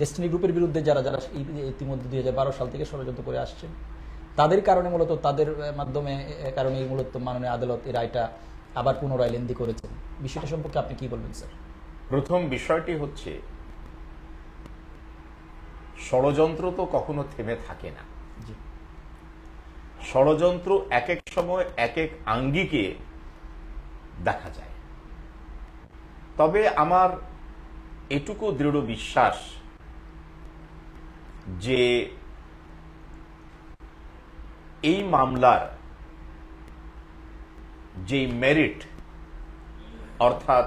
Destiny গ্রুপের বিরুদ্ধে যারা যারা ইতিমধ্যে দুই সাল থেকে ষড়যন্ত্র করে আসছেন তাদের কারণে মূলত তাদের মাধ্যমে কারণে এই মূলত মাননীয় আদালত এই রায়টা আবার পুনরায় লেন্দি করেছেন। বিষয়টা সম্পর্কে আপনি কি বলবেন স্যার? প্রথম বিষয়টি হচ্ছে ষড়যন্ত্র তো কখনো থেমে থাকে না। ষড়যন্ত্র এক এক সময় এক এক আঙ্গিকে দেখা যায়। তবে আমার এটুকু দৃঢ় বিশ্বাস যে এই মামলার যে মেরিট অর্থাৎ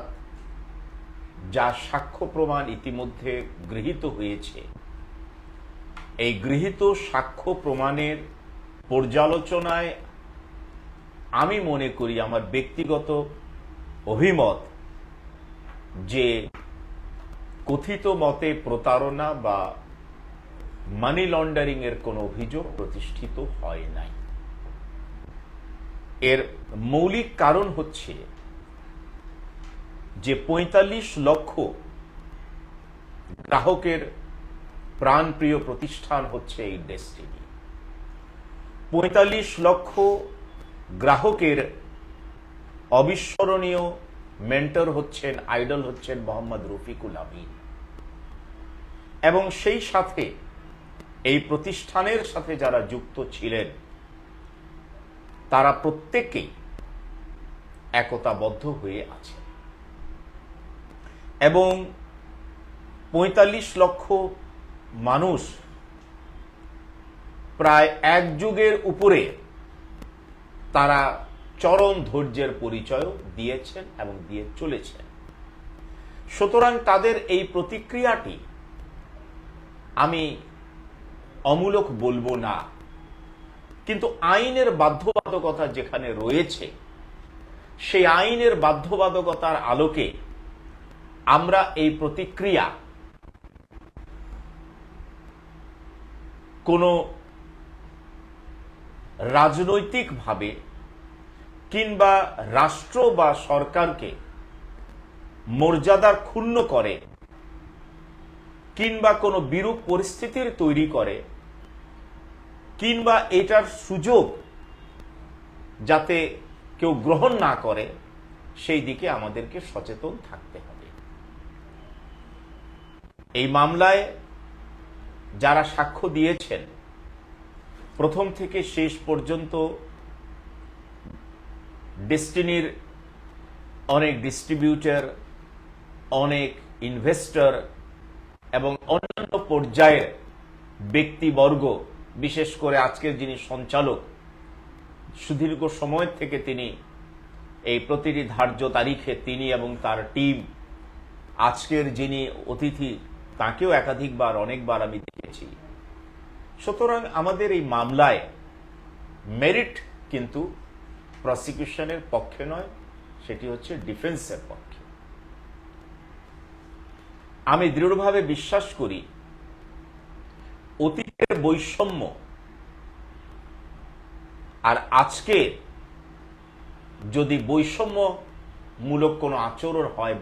যা সাক্ষ্য প্রমাণ ইতিমধ্যে গৃহীত হয়েছে, এই গৃহীত সাক্ষ্য প্রমাণের পর্যালোচনায় আমি মনে করি আমার ব্যক্তিগত অভিমত যে কথিত মতে প্রতারণা বা মানি লন্ডারিং এর কোনো অভিযোগ প্রতিষ্ঠিত হয় নাই। এর মৌলিক কারণ হচ্ছে যে পঁয়তাল্লিশ লক্ষ গ্রাহকের প্রাণপ্রিয় প্রতিষ্ঠান হচ্ছে এই ডেস্টিনি পঁয়তাল্লিশ লক্ষ গ্রাহকের অবিস্মরণীয় মেন্টর হচ্ছেন, আইডল হচ্ছেন মোহাম্মদ রফিকুল আমিন। এবং সেই সাথে প্রতিষ্ঠানের সাথে যারা যুক্ত ছিলেন, তারা প্রত্যেকেই একতাবদ্ধ হয়ে আছে এবং পঁয়তাল্লিশ লক্ষ মানুষ প্রায় এক যুগের উপরে তারা চরম ধৈর্যের পরিচয় দিয়েছেন এবং দিয়ে চলেছেন। সুতরাং তাদের এই প্রতিক্রিয়াটি আমি অমূলক বলব না। কিন্তু আইনের বাধ্যবাধকতা যেখানে রয়েছে, সেই আইনের বাধ্যবাধকতার আলোকে আমরা এই প্রতিক্রিয়া কোনো রাজনৈতিকভাবে কিংবা রাষ্ট্র বা সরকারকে মর্যাদার ক্ষুণ্ণ করে কিংবা কোনো বিরূপ পরিস্থিতির তৈরি করে কিংবা এটার সুযোগ যাতে কেউ গ্রহণ না করে, সেই দিকে আমাদেরকে সচেতন থাকতে হবে। এই মামলায় যারা সাক্ষ্য দিয়েছেন, প্রথম থেকে শেষ পর্যন্ত ডেস্টিনির অনেক ডিস্ট্রিবিউটর, অনেক ইনভেস্টর এবং অন্যান্য পর্যায়ের ব্যক্তিবর্গ বিশেষ করে আজকের যিনি সঞ্চালক, সুদীর্ঘ সময় থেকে তিনি এই প্রতিটি ধার্য তারিখে তিনি এবং তার টিম, আজকের যিনি অতিথি, তাকেও একাধিকবার, অনেকবার আমি দেখেছি। সুতরাং আমাদের এই মামলায় মেরিট কিন্তু প্রসিকিউশনের পক্ষে নয়, সেটি হচ্ছে ডিফেন্সের পক্ষে। আমি দৃঢ়ভাবে বিশ্বাস করি অতীতের বৈষম্য। আর আজকে যদি বৈষম্যমূলক কোনো আচরণ হয়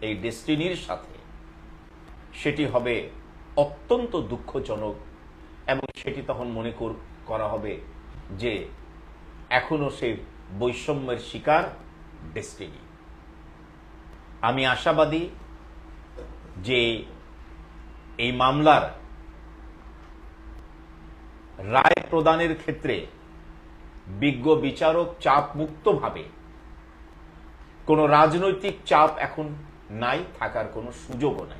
এই ডেস্টিনির সাথে, সেটি হবে অত্যন্ত দুঃখজনক এবং সেটি তখন মনে কর- করা হবে যে এখনও সে বৈষম্যের শিকার ডেস্টিনি। আমি আশাবাদী যে এই মামলার রায় প্রদানের ক্ষেত্রে বিজ্ঞ বিচারক চাপ মুক্তভাবে কোনো রাজনৈতিক চাপ এখন নাই, থাকার কোনো সুযোগও নাই।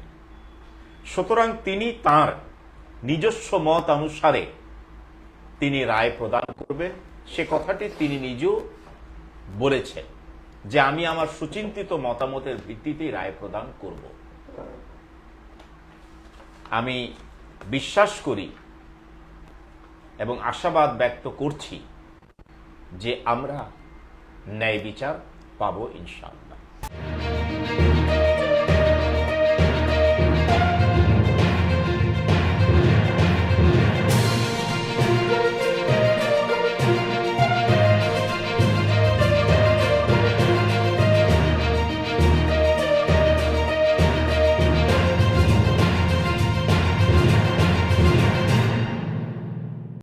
সুতরাং তিনি তার নিজস্ব মত অনুসারে তিনি রায় প্রদান করবেন। সে কথাটি তিনি নিজেও বলেছেন যে, আমি আমার সুচিন্তিত মতামতের ভিত্তিতেই রায় প্রদান করব। আমি বিশ্বাস করি এবং আশাবাদ ব্যক্ত করছি যে আমরা ন্যায় বিচার পাবো ইনশাআল্লাহ।